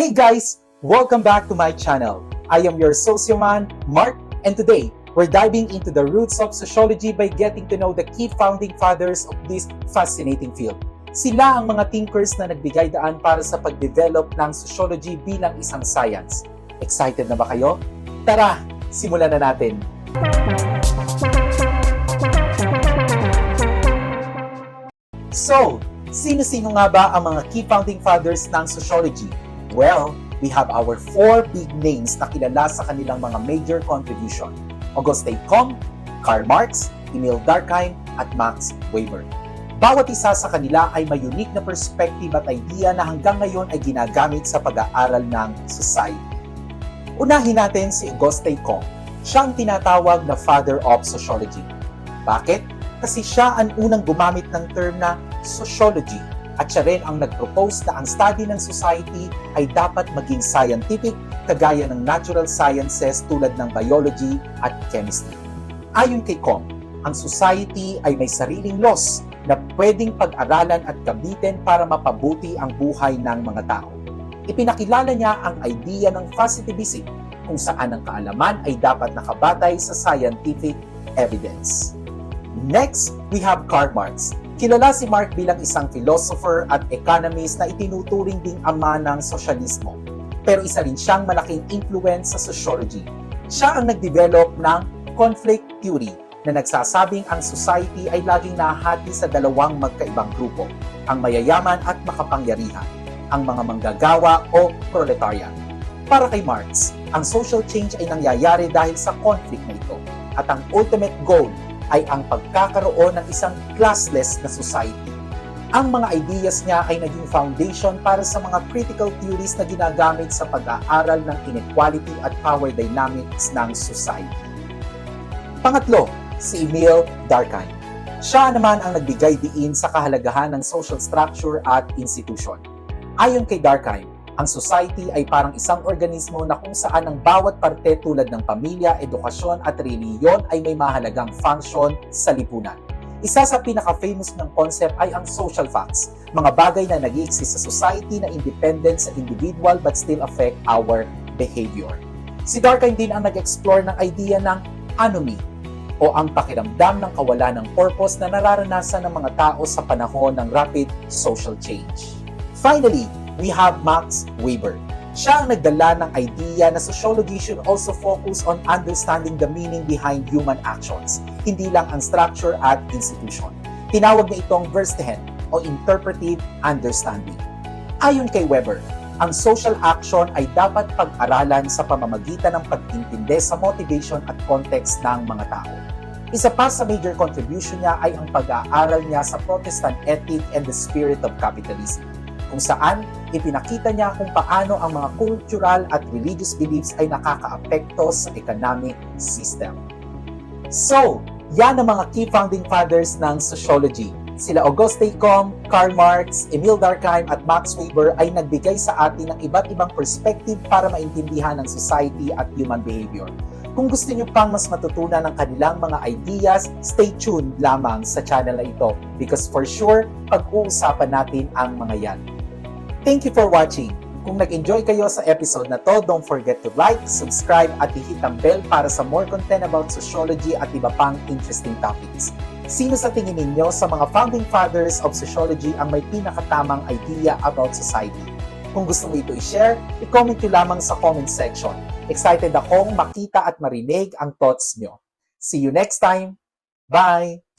Hey guys! Welcome back to my channel. I am your socioman, Mark, and today, we're diving into the roots of sociology by getting to know the key founding fathers of this fascinating field. Sila ang mga thinkers na nagbigay daan para sa pagdevelop ng sociology bilang isang science. Excited na ba kayo? Tara, simulan na natin! So, sino-sino nga ba ang mga key founding fathers ng sociology? Well, we have our four big names na kilala sa kanilang mga major contribution. Auguste Comte, Karl Marx, Emil Durkheim, at Max Weber. Bawat isa sa kanila ay may unique na perspective at idea na hanggang ngayon ay ginagamit sa pag-aaral ng society. Unahin natin si Auguste Comte. Siya ang tinatawag na father of sociology. Bakit? Kasi siya ang unang gumamit ng term na sociology at siya rin ang nag-propose na ang study ng society ay dapat maging scientific kagaya ng natural sciences tulad ng biology at chemistry. Ayon kay Comte, ang society ay may sariling laws na pwedeng pag-aralan at gamitin para mapabuti ang buhay ng mga tao. Ipinakilala niya ang idea ng positivism kung saan ang kaalaman ay dapat nakabatay sa scientific evidence. Next, we have Karl Marx. Kilala si Marx bilang isang philosopher at economist na itinuturing ding ama ng sosyalismo. Pero isa rin siyang malaking influence sa sociology. Siya ang nag-develop ng conflict theory na nagsasabing ang society ay laging nahati sa dalawang magkaibang grupo, ang mayayaman at makapangyarihan, ang mga manggagawa o proletariat. Para kay Marx, ang social change ay nangyayari dahil sa conflict na ito at ang ultimate goal ay ang pagkakaroon ng isang classless na society. Ang mga ideas niya ay naging foundation para sa mga critical theories na ginagamit sa pag-aaral ng inequality at power dynamics ng society. Pangatlo, si Emil Durkheim. Siya naman ang nagbigay diin sa kahalagahan ng social structure at institution. Ayon kay Durkheim, ang society ay parang isang organismo na kung saan ang bawat parte tulad ng pamilya, edukasyon at reliyon ay may mahalagang function sa lipunan. Isa sa pinaka-famous ng concept ay ang social facts, mga bagay na nag exist sa society na independent sa individual but still affect our behavior. Si Durkheim din ang nag-explore ng idea ng anomie o ang pakiramdam ng kawalan ng purpose na nararanasan ng mga tao sa panahon ng rapid social change. Finally, we have Max Weber. Siya ang nagdala ng idea na sociology should also focus on understanding the meaning behind human actions, hindi lang ang structure at institution. Tinawag niya itong Verstehen o interpretive understanding. Ayon kay Weber, ang social action ay dapat pag-aralan sa pamamagitan ng pag-intindi sa motivation at context ng mga tao. Isa pa sa major contribution niya ay ang pag-aaral niya sa Protestant ethic and the spirit of capitalism, kung saan ipinakita niya kung paano ang mga cultural at religious beliefs ay nakakaapekto sa economic system. So, yan ang mga key founding fathers ng sociology. Sila Auguste Comte, Karl Marx, Emil Durkheim at Max Weber ay nagbigay sa atin ng iba't ibang perspective para maintindihan ang society at human behavior. Kung gusto niyo pang mas matutunan ng kanilang mga ideas, stay tuned lamang sa channel na ito because for sure, pag-uusapan natin ang mga yan. Thank you for watching. Kung nag-enjoy kayo sa episode na to, don't forget to like, subscribe at i-hit ang bell para sa more content about sociology at iba pang interesting topics. Sino sa tingin ninyo sa mga founding fathers of sociology ang may pinakatamang idea about society? Kung gusto mo ito i-share, i-comment nyo lamang sa comment section. Excited akong makita at marinig ang thoughts nyo. See you next time. Bye!